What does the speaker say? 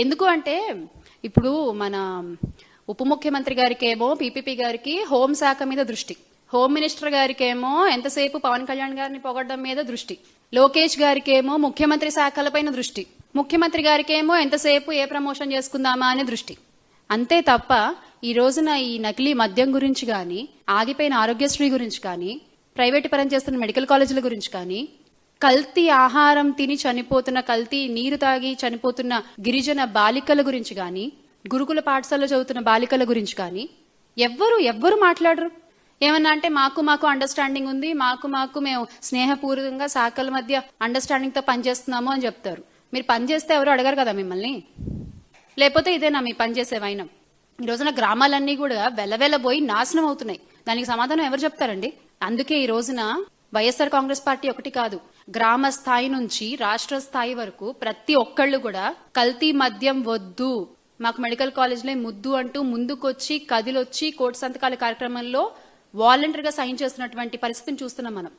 ఎందుకు అంటే ఇప్పుడు మన ఉప ముఖ్యమంత్రి గారికి ఏమో పీపీపీ గారికి హోంశాఖ మీద దృష్టి. హోమ్ మినిస్టర్ గారికి ఏమో ఎంతసేపు పవన్ కళ్యాణ్ గారిని పొగడడం మీద దృష్టి. లోకేష్ గారికి ఏమో ముఖ్యమంత్రి శాఖలపైన దృష్టి. ముఖ్యమంత్రి గారికి ఏమో ఎంతసేపు ఏ ప్రమోషన్ చేసుకుందామా అనే దృష్టి. అంతే తప్ప ఈ రోజున ఈ నకిలీ మద్యం గురించి కానీ ఆగిపోయిన ఆరోగ్యశ్రీ గురించి కానీ ప్రైవేటు పరం చేస్తున్న మెడికల్ కాలేజీల గురించి కానీ కల్తీ ఆహారం తిని చనిపోతున్న కల్తీ నీరు తాగి చనిపోతున్న గిరిజన బాలికల గురించి కానీ గురుకుల పాఠశాలలో చదువుతున్న బాలికల గురించి కానీ ఎవ్వరు ఎవ్వరు మాట్లాడరు. ఏమన్నా అంటే మాకు మాకు అండర్స్టాండింగ్ ఉంది మాకు మాకు మేము స్నేహపూర్వకంగా శాఖల మధ్య అండర్స్టాండింగ్తో పనిచేస్తున్నాము అని చెప్తారు. మీరు పనిచేస్తే ఎవరు అడగరు కదా మిమ్మల్ని? లేకపోతే ఇదేనా మీ పనిచేసే వైనం? ఈ రోజున గ్రామాలన్నీ కూడా వెలవెలబోయి నాశనం అవుతున్నాయి. దానికి సమాధానం ఎవరు చెప్తారండి? అందుకే ఈ రోజున వైఎస్ఆర్ కాంగ్రెస్ పార్టీ ఒకటి కాదు. గ్రామ స్థాయి నుంచి రాష్ట్ర స్థాయి వరకు ప్రతి ఒక్కళ్ళు కూడా కల్తీ మద్యం వద్దు. మాకు మెడికల్ కాలేజ్లో ముద్దు అంటూ ముందుకొచ్చి కదిలొచ్చి కోటి సంతకాల కార్యక్రమంలో వాలంటీర్గా సైన్ చేస్తున్నటువంటి పరిస్థితిని చూస్తున్నాం మనం.